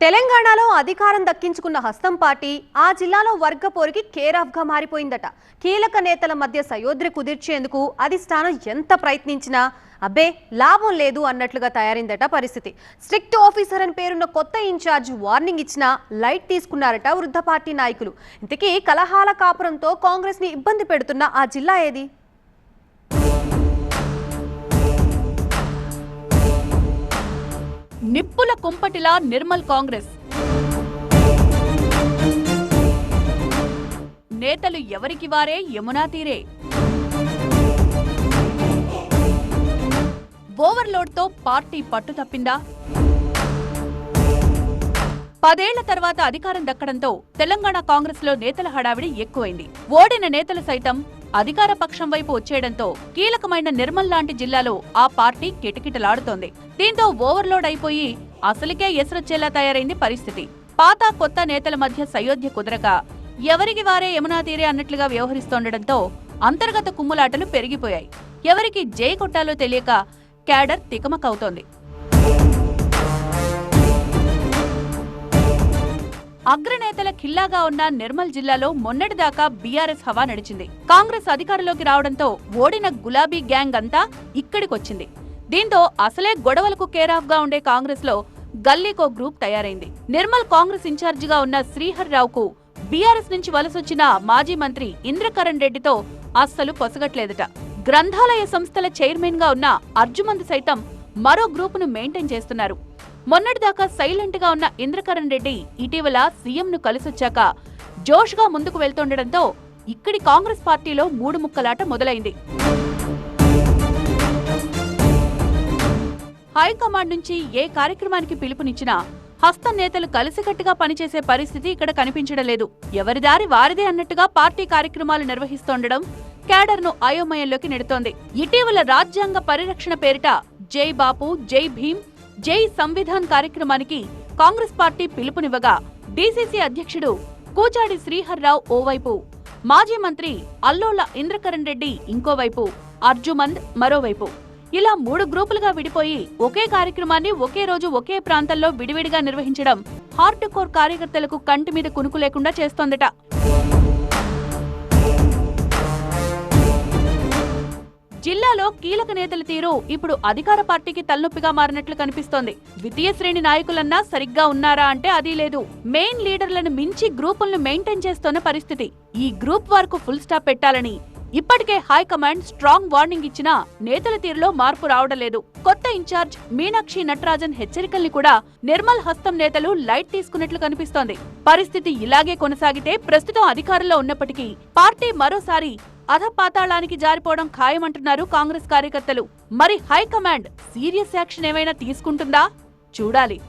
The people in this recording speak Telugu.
తెలంగాణలో అధికారం దక్కించుకున్న హస్తం పార్టీ ఆ జిల్లాలో వర్గ పోరికి కేరాఫ్గా మారిపోయిందట. కీలక నేతల మధ్య సయోధ్రి కుదిర్చేందుకు అధిష్టానం ఎంత ప్రయత్నించినా అబ్బే లాభం లేదు అన్నట్లుగా తయారైందట పరిస్థితి. స్ట్రిక్ట్ ఆఫీసర్ అని పేరున్న కొత్త ఇన్ఛార్జ్ వార్నింగ్ ఇచ్చినా లైట్ తీసుకున్నారట వృద్ధ పార్టీ నాయకులు. ఇంతకీ కలహాల కాపురంతో కాంగ్రెస్ని ఇబ్బంది పెడుతున్న ఆ జిల్లా ఏది? నిప్పుల కుంపటిలా నిర్మల్ కాంగ్రెస్. నేతలు ఎవరికి వారే యమునా తీరే. ఓవర్లోడ్తో పార్టీ పట్టు తప్పిందా? పదేళ్ళ తర్వాత అధికారం దక్కడంతో తెలంగాణ కాంగ్రెస్లో నేతల హడావిడి ఎక్కువైంది. ఓడిన నేతలు సైతం అధికార పక్షం వైపు వచ్చేయడంతో కీలకమైన నిర్మల్ లాంటి జిల్లాలో ఆ పార్టీ కిటకిటలాడుతోంది. దీంతో ఓవర్లోడ్ అయిపోయి అసలుకే ఎసరొచ్చేలా తయారైంది పరిస్థితి. పాత కొత్త నేతల మధ్య సయోధ్య కుదరక ఎవరికి వారే యమునా తీరే అన్నట్లుగా వ్యవహరిస్తుండటంతో అంతర్గత కుమ్ములాటలు పెరిగిపోయాయి. ఎవరికి జై కొట్టాలో తెలియక క్యాడర్ తికమకవుతోంది. అగ్రనేతల ఖిల్లాగా ఉన్న నిర్మల్ జిల్లాలో మొన్నటిదాకా బీఆర్ఎస్ హవా నడిచింది. కాంగ్రెస్ అధికారంలోకి రావడంతో ఓడిన గులాబీ గ్యాంగ్ అంతా ఇక్కడికొచ్చింది. దీంతో అసలే గొడవలకు కేరాఫ్గా ఉండే కాంగ్రెస్లో గల్లీకో గ్రూప్ తయారైంది. నిర్మల్ కాంగ్రెస్ ఇన్ఛార్జిగా ఉన్న శ్రీహర్ రావుకు బీఆర్ఎస్ నుంచి వలసొచ్చిన మాజీ మంత్రి ఇంద్రకరణ్ రెడ్డితో అస్సలు పొసగట్లేదట. గ్రంథాలయ సంస్థల చైర్మన్గా ఉన్న అర్జుమంద్ సైతం మరో గ్రూపును మెయింటైన్ చేస్తున్నారు. మొన్నటిదాకా సైలెంట్గా ఉన్న ఇంద్రకరణ్ రెడ్డి ఇటీవల సీఎం ను కలిసొచ్చాక జోష్గా ముందుకు వెళ్తుండటంతో ఇక్కడి కాంగ్రెస్ పార్టీలో మూడు ముక్కలాట మొదలైంది. హైకమాండ్ నుంచి ఏ కార్యక్రమానికి పిలుపునిచ్చినా హస్తం నేతలు కలిసికట్టుగా పనిచేసే పరిస్థితి ఇక్కడ కనిపించడం లేదు. ఎవరి దారి వారిదే అన్నట్టుగా పార్టీ కార్యక్రమాలు నిర్వహిస్తుండడం క్యాడర్ను అయోమయంలోకి నెడుతోంది. ఇటీవల రాజ్యాంగ పరిరక్షణ పేరిట జై బాపు జై భీమ్ జై సంవిధాన్ కార్యక్రమానికి కాంగ్రెస్ పార్టీ పిలుపునివ్వగా డీసీసీ అధ్యక్షుడు కూచాడి శ్రీహర్రావు ఓవైపు మాజీ మంత్రి అల్లోల ఇంద్రకరణ్ రెడ్డి ఇంకోవైపు అర్జుమంద్ మరోవైపు. ఇలా మూడు గ్రూపులుగా విడిపోయి ఒకే కార్యక్రమాన్ని ఒకే రోజు ఒకే ప్రాంతంలో విడివిడిగా నిర్వహించడం హార్డ్ కోర్ కార్యకర్తలకు కంటి మీద కునుకు లేకుండా చేస్తోందట. జిల్లాలో కీలక నేతల తీరు ఇప్పుడు అధికార పార్టీకి తలనొప్పిగా మారినట్లు కనిపిస్తోంది. ద్వితీయ శ్రేణి నాయకులన్నా సరిగ్గా ఉన్నారా అంటే అది లేదు. మెయిన్ లీడర్లను మించి గ్రూపులను మెయింటైన్ చేస్తోన్న పరిస్థితి. ఈ గ్రూప్ వార్కు ఫుల్ స్టాప్ పెట్టాలని ఇప్పటికే హైకమాండ్ స్ట్రాంగ్ వార్నింగ్ ఇచ్చినా నేతల తీరులో మార్పు రావడం లేదు. కొత్త ఇన్ఛార్జ్ మీనాక్షి నటరాజన్ హెచ్చరికల్ని కూడా నిర్మల్ హస్తం నేతలు లైట్ తీసుకున్నట్లు కనిపిస్తోంది. పరిస్థితి ఇలాగే కొనసాగితే ప్రస్తుతం అధికారంలో ఉన్నప్పటికీ పార్టీ మరోసారి అధపాతాళానికి జారిపోవడం ఖాయమంటున్నారు కాంగ్రెస్ కార్యకర్తలు. మరి హైకమాండ్ సీరియస్ యాక్షన్ ఏమైనా తీసుకుంటుందా? చూడాలి.